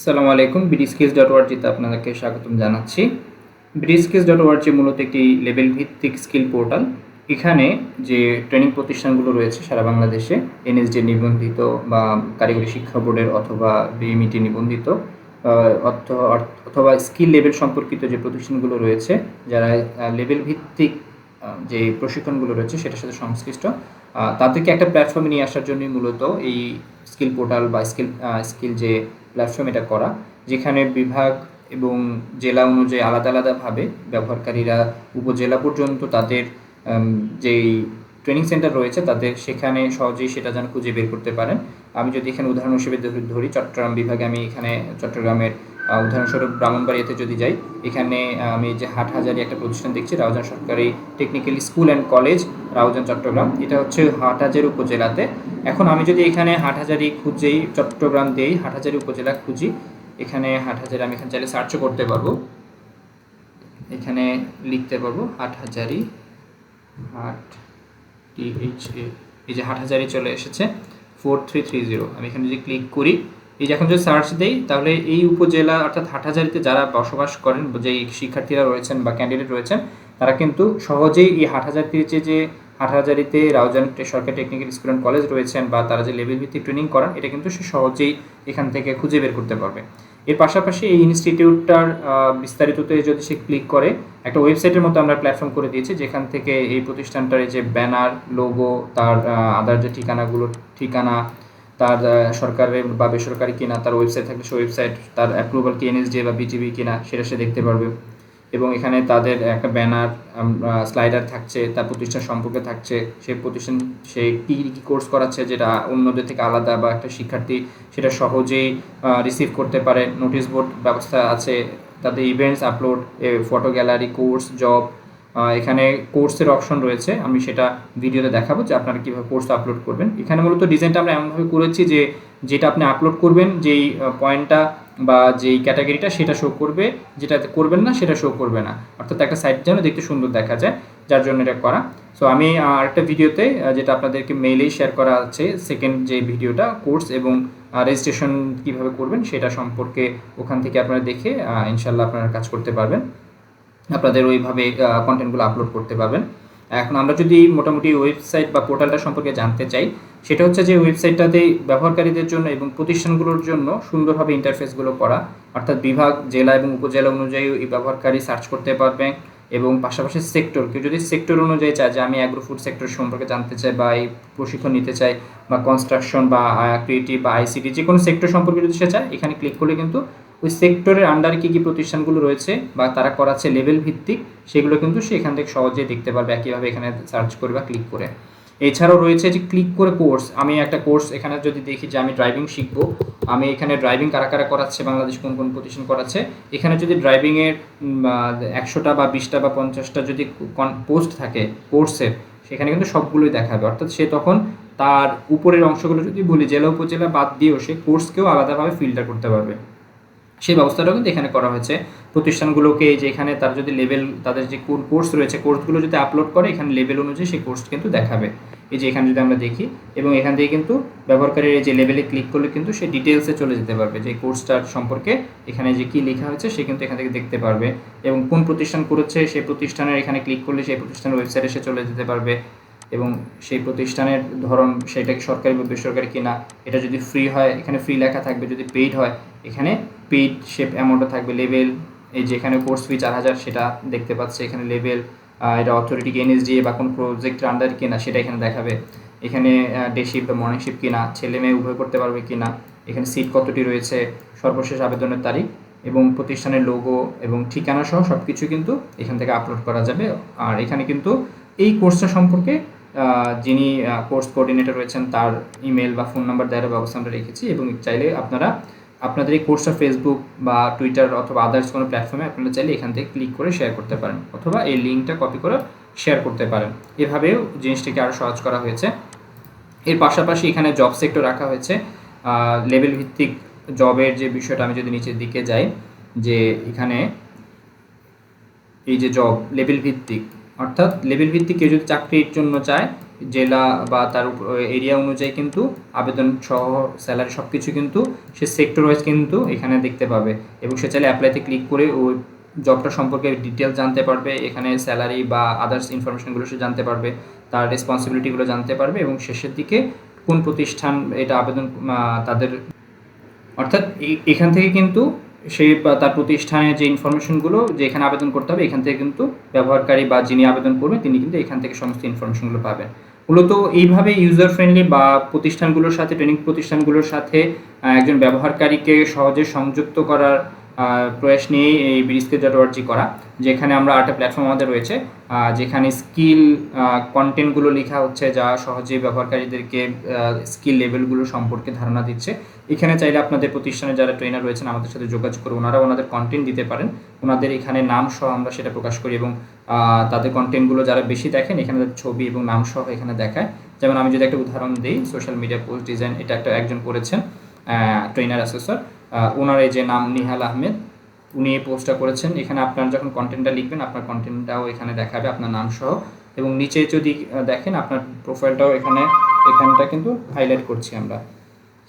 আসসালামু আলাইকুম বিডিস্কিস ডট ওয়ার্জিতে আপনাদেরকে স্বাগতম জানাচ্ছি। বিডিস্কিস ডট ওয়ার্জি মূলত একটি লেভেল ভিত্তিক স্কিল পোর্টাল। এখানে যে ট্রেনিং প্রতিষ্ঠানগুলো রয়েছে সারা বাংলাদেশে, এনএসডি নিবন্ধিত বা কারিগরি শিক্ষা বোর্ডের অথবা বিএমইটি নিবন্ধিত অথবা স্কিল লেভেল সম্পর্কিত যে প্রতিষ্ঠানগুলো রয়েছে, যারা লেভেল ভিত্তিক যে প্রশিক্ষণগুলো রয়েছে সেটার সাথে সংশ্লিষ্ট তাদেরকে একটা প্ল্যাটফর্মে নিয়ে আসার জন্যই মূলত এই স্কিল পোর্টাল বা স্কিল স্কিল যে প্ল্যাটফর্ম এটা করা, যেখানে বিভাগ এবং জেলা অনুযায়ী আলাদা আলাদাভাবে ব্যবহারকারীরা উপজেলা পর্যন্ত তাদের যেই ট্রেনিং সেন্টার রয়েছে তাদের সেখানে সহজেই সেটা যেন খুঁজে বের করতে পারেন। আমি যদি এখানে উদাহরণ হিসেবে ধরি- চট্টগ্রাম বিভাগে আমি এখানে চট্টগ্রামের উদাহরণস্বরূপ ব্রাহ্মণবাড়িয়াতে যদি যাই, এখানে আমি যে হাটহাজারি একটা প্রতিষ্ঠান দেখছি, রাউজান সরকারি technical school and college Raozan, Chattogram. এটা হচ্ছে হাটহাজারি উপজেলাতে। এখন আমি যদি এখানে হাটহাজারি খুঁজেই, চট্টগ্রাম দিয়েই হাটহাজারি উপজেলা খুঁজি, এখানে হাটহাজারি আমি এখানে চাইলে সার্চও করতে পারব। এখানে লিখতে পারব হাটহাজারি হাট টিএইচ এ এই যে হাটহাজারি চলে এসেছে ফোর থ্রি থ্রি জিরো আমি এখানে যদি ক্লিক করি, এই যে এখন যদি সার্চ দেই, তাহলে এই উপজেলা অর্থাৎ হাটহাজারিতে যারা বসবাস করেন, যে শিক্ষার্থীরা রয়েছেন বা ক্যান্ডিডেট রয়েছেন তারা কিন্তু সহজেই এই হাটহাজারিতে যে যে হাটহাজারিতে রাউজান সরকারি টেকনিক্যাল স্কুল অ্যান্ড কলেজ রয়েছেন বা তারা যে লেভেল ভিত্তিক ট্রেনিং করান, এটা কিন্তু সে সহজেই এখান থেকে খুঁজে বের করতে পারবে। এর পাশাপাশি এই ইনস্টিটিউটটার বিস্তারিততে যদি সে ক্লিক করে, একটা ওয়েবসাইটের মতো আমরা প্ল্যাটফর্ম করে দিয়েছি, যেখান থেকে এই প্রতিষ্ঠানটার যে ব্যানার লোগো তার আদার যে ঠিকানাগুলো, ঠিকানা, তার সরকারের বা বেসরকারি কিনা, তার ওয়েবসাইট থাকলে সে ওয়েবসাইট তার অ্যাপ্রুভাল কি এনএসডি বা বিটিভি কিনা, সেটা সে দেখতে পারবে। এবং এখানে তাদের একটা ব্যানার স্লাইডার থাকছে, তার প্রতিষ্ঠান সম্পর্কে থাকছে সেই প্রতিষ্ঠান, সে কী কী কোর্স করাচ্ছে যেটা অন্যদের থেকে আলাদা বা একটা শিক্ষার্থী সেটা সহজেই রিসিভ করতে পারে। নোটিশ বোর্ড ব্যবস্থা আছে, তাদের events upload photo gallery course job এখানে কোর্সের অপশন রয়েছে। আমি সেটা ভিডিওতে দেখাবো যে আপনারা কীভাবে কোর্স আপলোড করবেন। এখানে মূলত ডিজাইনটা আমরা এমনভাবে করেছি যে, যেটা আপনি আপলোড করবেন, যেই পয়েন্টটা বা যেই ক্যাটাগরিটা সেটা শো করবে যেটা করবেন না সেটা শো করবে না। অর্থাৎ একটা সাইট যেন দেখতে সুন্দর দেখা যায়, যার জন্য এটা করা। সো আমি আরেকটা ভিডিওতে যেটা আপনাদেরকে মেইলেই শেয়ার করা আছে সেকেন্ড যে ভিডিওটা কোর্স এবং রেজিস্ট্রেশন কীভাবে করবেন সেটা সম্পর্কে ওখান থেকে আপনারা দেখে ইনশাল্লাহ আপনারা কাজ করতে পারবেন। আপনাদের ওইভাবে কন্টেন্টগুলো আপলোড করতে পারবেন। এখন আমরা যদি মোটামুটি ওয়েবসাইট বা পোর্টালটা সম্পর্কে জানতে চাই সেটা হচ্ছে যে ওয়েবসাইটটাতে ব্যবহারকারীদের জন্য এবং প্রতিষ্ঠানগুলোর জন্য সুন্দরভাবে ইন্টারফেসগুলো করা। অর্থাৎ বিভাগ, জেলা এবং উপজেলা অনুযায়ী এই ব্যবহারকারী সার্চ করতে পারবে এবং পাশাপাশি সেক্টর কেউ যদি সেক্টর অনুযায়ী চায় যে আমি অ্যাগ্রো ফুড সেক্টর সম্পর্কে জানতে চাই বা এই প্রশিক্ষণ নিতে চাই বা কনস্ট্রাকশন বা ক্রিয়েটিভ বা আইসিটি যে কোনো সেক্টর সম্পর্কে যদি সে চায়, এখানে ক্লিক করলে কিন্তু ওই সেক্টরের আন্ডারে কী কী প্রতিষ্ঠানগুলো রয়েছে বা তারা করাচ্ছে লেভেল ভিত্তিক, সেগুলো কিন্তু সে এখান থেকে সহজেই দেখতে পারবে, একইভাবে এখানে সার্চ করে বা ক্লিক করে। এছাড়াও রয়েছে যে ক্লিক করে কোর্স আমি একটা কোর্স এখানে যদি দেখি যে আমি ড্রাইভিং শিখব, আমি এখানে ড্রাইভিং কারা কারা করাচ্ছে, বাংলাদেশ কোন কোন প্রতিষ্ঠান করাচ্ছে, এখানে যদি ড্রাইভিংয়ের একশোটা বা বিশটা বা পঞ্চাশটা যদি পোস্ট থাকে কোর্সের সেখানে কিন্তু সবগুলোই দেখাবে। অর্থাৎ সে তখন তার উপরের অংশগুলো যদি বলি, জেলা উপজেলা বাদ দিয়েও সে কোর্সকেও আলাদাভাবে ফিল্টার করতে পারবে। সেই ব্যবস্থাটাও কিন্তু এখানে করা হয়েছে। প্রতিষ্ঠানগুলোকে যে এখানে তার যদি লেভেল তাদের যে কোন কোর্স রয়েছে কোর্সগুলো যদি আপলোড করে, এখানে লেভেল অনুযায়ী সেই কোর্স কিন্তু দেখাবে। এই যে এখানে যদি আমরা দেখি, এবং এখান থেকে কিন্তু ব্যবহারকারীর যে লেভেলে ক্লিক করলে কিন্তু সে ডিটেলসে চলে যেতে পারবে যে কোর্সটার সম্পর্কে এখানে যে কী লেখা হয়েছে, সে কিন্তু এখান থেকে দেখতে পারবে। এবং কোন প্রতিষ্ঠান করেছে, সেই প্রতিষ্ঠানের এখানে ক্লিক করলে সেই প্রতিষ্ঠানের ওয়েবসাইটে সে চলে যেতে পারবে। এবং সেই প্রতিষ্ঠানের ধরন, সেটা কি সরকারি বা বেসরকারি কিনা, এটা যদি ফ্রি হয়, এখানে ফ্রি লেখা থাকবে, যদি পেইড হয়, এখানে পেইড শেপ অ্যামাউন্টও থাকবে লেভেল এই যে এখানে কোর্স ফি চার হাজার, সেটা দেখতে পাচ্ছে, এখানে লেভেল এটা অথরিটি এনএসডিএ বা কোনো প্রজেক্টের আন্ডার কিনা সেটা এখানে দেখাবে। এখানে ডে শিপ বা মর্নিং শিপ কিনা, ছেলে মেয়ে উভয় করতে পারবে কিনা, এখানে সিট কতটি রয়েছে, সর্বশেষ আবেদনের তারিখ এবং প্রতিষ্ঠানের লোগো এবং ঠিকানা সহ সব কিছু কিন্তু এখান থেকে আপলোড করা যাবে। আর এখানে কিন্তু এই কোর্সটা সম্পর্কে যিনি কোর্স কোঅর্ডিনেটর রয়েছেন, তার ইমেল বা ফোন নাম্বার দেওয়ার ব্যবস্থা আমরা রেখেছি এবং চাইলে আপনারা আপনাদের এই কোর্সটা ফেসবুক বা টুইটার অথবা আদার্স কোনো প্ল্যাটফর্মে আপনারা চাইলে এখান থেকে ক্লিক করে শেয়ার করতে পারেন অথবা এই লিঙ্কটা কপি করে শেয়ার করতে পারেন। এভাবেও জিনিসটাকে আরও সহজ করা হয়েছে। এর পাশাপাশি এখানে জব সেক্টর রাখা হয়েছে। লেভেল ভিত্তিক জবের যে বিষয়টা আমি যদি নিচের দিকে যাই, যে এখানে এই যে জব লেভেল ভিত্তিক, অর্থাৎ লেভেল ভিত্তিক কেউ যদি চাকরির জন্য চায় জেলা বা তার এরিয়া অনুযায়ী কিন্তু আবেদন সহ স্যালারি সব কিছু কিন্তু সে সেক্টর ওয়াইজ কিন্তু এখানে দেখতে পাবে। এবং সে চাইলে অ্যাপ্লাইতে ক্লিক করে ওই জবটা সম্পর্কে ডিটেলস জানতে পারবে। এখানে স্যালারি বা আদার্স ইনফরমেশনগুলো সে জানতে পারবে, তার রেসপন্সিবিলিটিগুলো জানতে পারবে এবং শেষের দিকে কোন প্রতিষ্ঠান এটা আবেদন তাদের অর্থাৎ এখান থেকে কিন্তু বা তার প্রতিষ্ঠানের যে ইনফরমেশনগুলো যে এখানে আবেদন করতে হবে, এখান থেকে কিন্তু ব্যবহারকারী বা যিনি আবেদন করবেন তিনি কিন্তু এখান থেকে সমস্ত ইনফরমেশনগুলো পাবেন। মূলত এইভাবে ইউজার ফ্রেন্ডলি বা প্রতিষ্ঠানগুলোর সাথে ট্রেনিং প্রতিষ্ঠানগুলোর সাথে একজন ব্যবহারকারীকে সহজে সংযুক্ত করার প্রয়াস নিয়েই এই বিরিস্কে ডট করা, যেখানে আমরা আটটা প্ল্যাটফর্ম আমাদের রয়েছে যেখানে স্কিল কন্টেন্টগুলো লেখা হচ্ছে যা সহজে ব্যবহারকারীদেরকে স্কিল লেভেলগুলো সম্পর্কে ধারণা দিচ্ছে। এখানে চাইলে আপনাদের প্রতিষ্ঠানে যারা ট্রেনার রয়েছেন, আমাদের সাথে যোগাযোগ করে ওনারা ওনাদের কন্টেন্ট দিতে পারেন। ওনাদের এখানে নাম সহ আমরা সেটা প্রকাশ করি এবং তাদের কন্টেন্টগুলো যারা বেশি দেখেন, এখানে তাদের ছবি এবং নাম সহ এখানে দেখায়। যেমন আমি যদি একটা উদাহরণ দিই সোশ্যাল মিডিয়া পোস্ট ডিজাইন এটা একটা একজন করেছেন ট্রেনার অ্যাসেসর ওনার এই যে নাম নিহাল আহমেদ, উনি এই পোস্টটা করেছেন। এখানে আপনার যখন কন্টেন্টটা লিখবেন, আপনার কন্টেন্টটাও এখানে দেখাবে আপনার নাম সহ। এবং নিচে যদি দেখেন, আপনার প্রোফাইলটাও এখানে, এখানটা কিন্তু হাইলাইট করছি আমরা।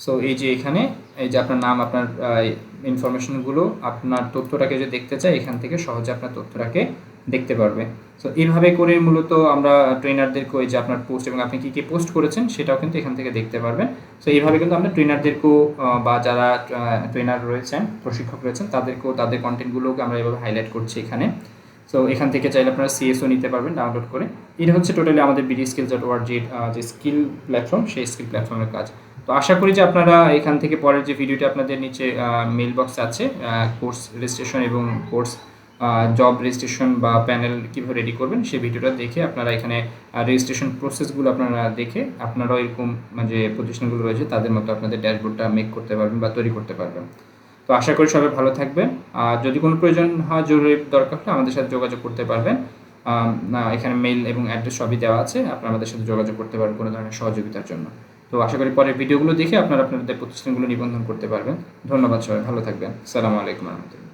সো এই যে এখানে, এই যে আপনার নাম, আপনার ইনফরমেশনগুলো আপনার তথ্যটাকে যে দেখতে চায়, এখান থেকে সহজে আপনার তথ্যটাকে দেখতে পারবে। সো এইভাবে করে মূলত আমরা ট্রেনারদেরকে ওই যে আপনার পোস্ট এবং আপনি কী কী পোস্ট করেছেন, সেটাও কিন্তু এখান থেকে দেখতে পারবেন। সো এইভাবে কিন্তু আমরা ট্রেনারদেরকেও বা যারা ট্রেনার রয়েছেন, প্রশিক্ষক রয়েছেন, তাদেরকেও, তাদের কন্টেন্টগুলোকে আমরা এভাবে হাইলাইট করছি এখানে। সো এখান থেকে চাইলে আপনারা সিএসও নিতে পারবেন ডাউনলোড করে। এটা হচ্ছে টোটালি আমাদের বিডি স্কিলস ডট ওয়ার্জির যে স্কিল প্ল্যাটফর্ম সেই স্কিল প্ল্যাটফর্মের কাজ। তো আশা করি যে আপনারা এখান থেকে পরের যে ভিডিওটি আপনাদের নিচে মেল বক্স আছে কোর্স রেজিস্ট্রেশন এবং কোর্স জব রেজিস্ট্রেশন বা প্যানেল কীভাবে রেডি করবেন সেই ভিডিওটা দেখে আপনারা এখানে রেজিস্ট্রেশন প্রসেসগুলো আপনারা দেখে আপনারাও এরকম মানে যে প্রতিষ্ঠানগুলো রয়েছে, তাদের মতো আপনাদের ড্যাশবোর্ডটা মেক করতে পারবেন বা তৈরি করতে পারবেন। তো আশা করি সবাই ভালো থাকবেন। আর যদি কোনো প্রয়োজন হয়, জরুরি দরকার হলে আমাদের সাথে যোগাযোগ করতে পারবেন। এখানে মেইল এবং অ্যাড্রেস সবই দেওয়া আছে, আপনারা আমাদের সাথে যোগাযোগ করতে পারবেন কোনো ধরনের সহযোগিতার জন্য। তো আশা করি পরের ভিডিওগুলো দেখে আপনারা আপনাদের প্রতিষ্ঠানগুলো নিবন্ধন করতে পারবেন। ধন্যবাদ সবাই, ভালো থাকবেন। সালামু আলাইকুম রহমতুল্লাহ।